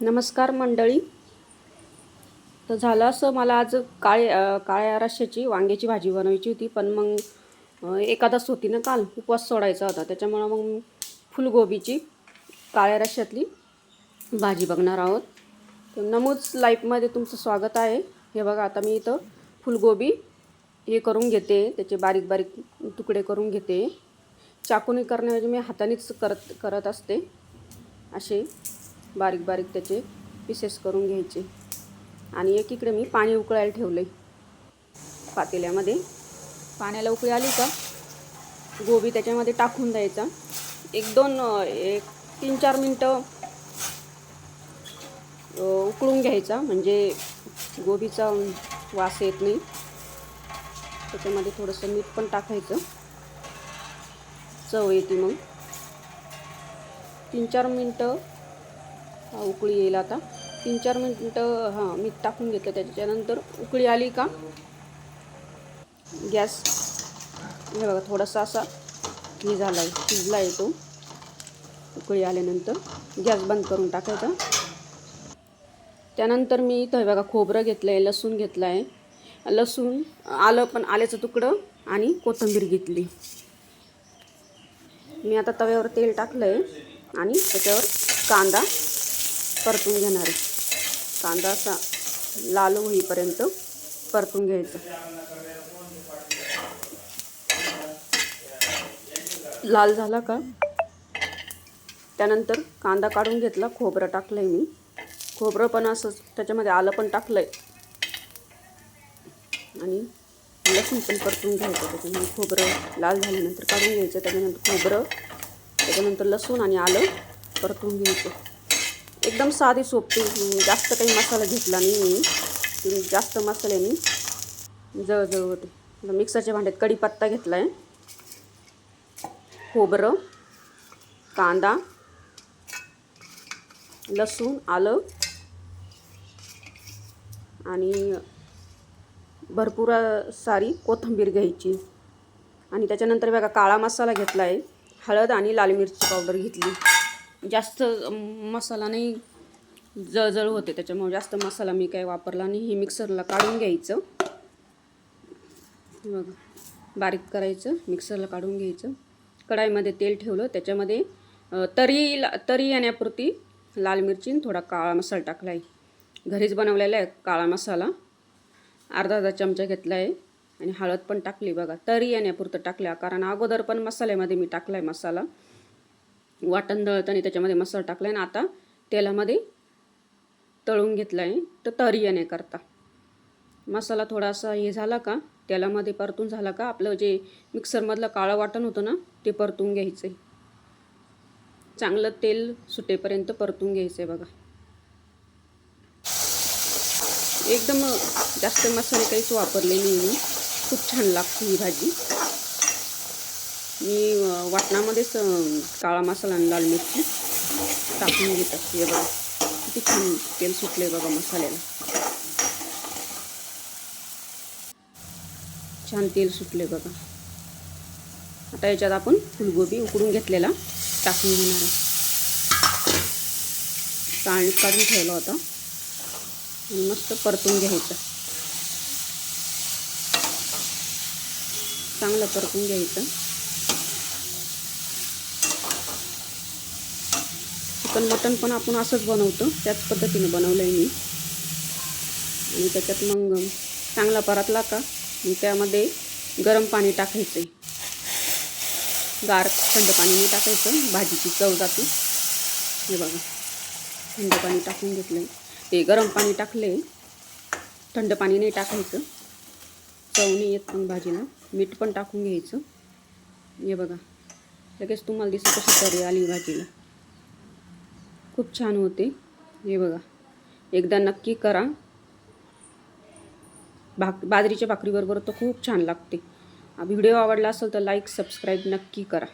नमस्कार मंडळी. तर झालं असं मला आज काळे काळ्या रश्श्याची वांग्याची भाजी बनवायची होती. पण मग एकादस होती ना काल उपवास सोडायचा होता. त्याच्यामुळं मग फुलगोबीची काळ्या रश्श्यातली भाजी बघणार आहोत. तर नमूज लाईफमध्ये तुमचं स्वागत आहे. हे बघा आता मी इथं फुलगोबी हे करून घेते. त्याचे बारीक बारीक तुकडे करून घेते. चाकूने करण्याऐवजी मी हातानेच करत करत असते. असे. बारीक बारीक त्याचे पीसेस करून घ्यायचे. आणि एकीकडे मी पाणी उकळायला ठेवलं आहे पातेल्यामध्ये पाण्याला उकळी आली का गोबी त्याच्यामध्ये टाकून द्यायचा. एक दोन एक तीन चार मिनटं उकळून घ्यायचा. म्हणजे गोबीचा वास येत नाही. त्याच्यामध्ये थोडंसं मीठ पण टाकायचं. चव येते मग. तीन चार मिनटं उकळी येईल आता. तीन चार मिनटं हां मीठ टाकून घेतलं त्याच्यानंतर. उकळी आली का? गॅस. हे बघा थोडासा असा हे झाला आहे शिजला आहे तो उकळी आल्यानंतर गॅस बंद करून टाकायचा. त्यानंतर मी इथं हे बघा खोबरं घेतलं आहे लसूण घेतलं आहे लसूण आलं पण आल्याचं तुकडं आणि कोथिंबीर घेतली. मी आता तव्यावर तेल टाकलं आहे आणि त्याच्यावर कांदा परतून घेणार आहे. कांदा असा लाल होईपर्यंत परतून घ्यायचा. लाल झाला का? त्यानंतर कांदा काढून घेतला खोबरं टाकलं आहे मी. खोबरं पण असंच त्याच्यामध्ये आलं पण टाकलं आहे आणि लसूण पण परतून घ्यायचं त्याच्यामध्ये. खोबरं लाल झाल्यानंतर काढून घ्यायचं त्याच्यानंतर खोबरं त्याच्यानंतर लसूण आणि आलं परतून घ्यायचं. एकदम साधी सोपी. जास्त काही मसाला घेतला नाही मी. जास्त मसाल्याने जळजळ होते. मिक्सरच्या भांड्यात कढीपत्ता घेतला आहे खोबरं कांदा लसूण आलं आणि भरपूर सारी कोथिंबीर घ्यायची. आणि त्याच्यानंतर बघा काळा मसाला घेतला आहे हळद आणि लाल मिरची पावडर घेतली. जास्त मसाला नाही जळजळ होते त्याच्यामुळे जास्त मसाला मी काही वापरला नाही. हे मिक्सरला काढून घ्यायचं. बघा बारीक करायचं मिक्सरला काढून घ्यायचं. कढाईमध्ये तेल ठेवलं त्याच्यामध्ये तरी तरी येण्यापुरती लाल मिरची थोडा काळा मसाला टाकला आहे. घरीच बनवलेला आहे काळा मसाला. अर्धा अर्धा चमचा घेतला आहे आणि हळद पण टाकली बघा. तरी येण्यापुरतं टाकल्या कारण अगोदर पण मसाल्यामध्ये मी टाकला आहे मसाला. वाटण दळताना त्याच्यामध्ये मसाला टाकला आहे आणि आता तेलामध्ये तळून घेतला आहे तर तरी करता. मसाला थोडासा हे झाला का? तेलामध्ये परतून झाला का? आपलं जे मिक्सरमधलं काळं वाटण होतं ना ते परतून घ्यायचं आहे चांगलं तेल सुटेपर्यंत परतून घ्यायचं आहे बघा. एकदम जास्त मसाले काहीच वापरले नाही. मी खूप छान लागते ही भाजी. मी वाटणामध्येच काळा मसाला आणि लाल मिरची टाकून घेत. असते बघा किती छान तेल सुटले बघा मसाल्याला. छान तेल सुटले बघा. आता याच्यात आपण फुलगोबी उकडून घेतलेला टाकून घेणार आहे. चाळणीत काढून ठेवला होता. आणि मस्त परतून घ्यायचं. चांगलं परतून घ्यायचं. चिकन मटन पण आपण असंच बनवतो. त्याच पद्धतीने बनवलं आहे मी. आणि त्याच्यात मग चांगला परतला का त्यामध्ये गरम पाणी टाकायचं. आहे गार थंड पाणी नाही टाकायचं. भाजीची चव जाते. हे बघा. थंड पाणी टाकून घेतलं आहे ते गरम पाणी टाकले. थंड पाणी नाही टाकायचं. चव नाही येत पण भाजीला. मीठ पण टाकून घ्यायचं. हे बघा. लगेच तुम्हाला दिसत कशी तरी आली भाजीला. खूप छान होते. हे बघा. एकदा नक्की करा. भाक बाजरीच्या भाकरीबरोबर तर खूप छान लागते. व्हिडिओ आवडला असेल तर लाईक सबस्क्राईब नक्की करा.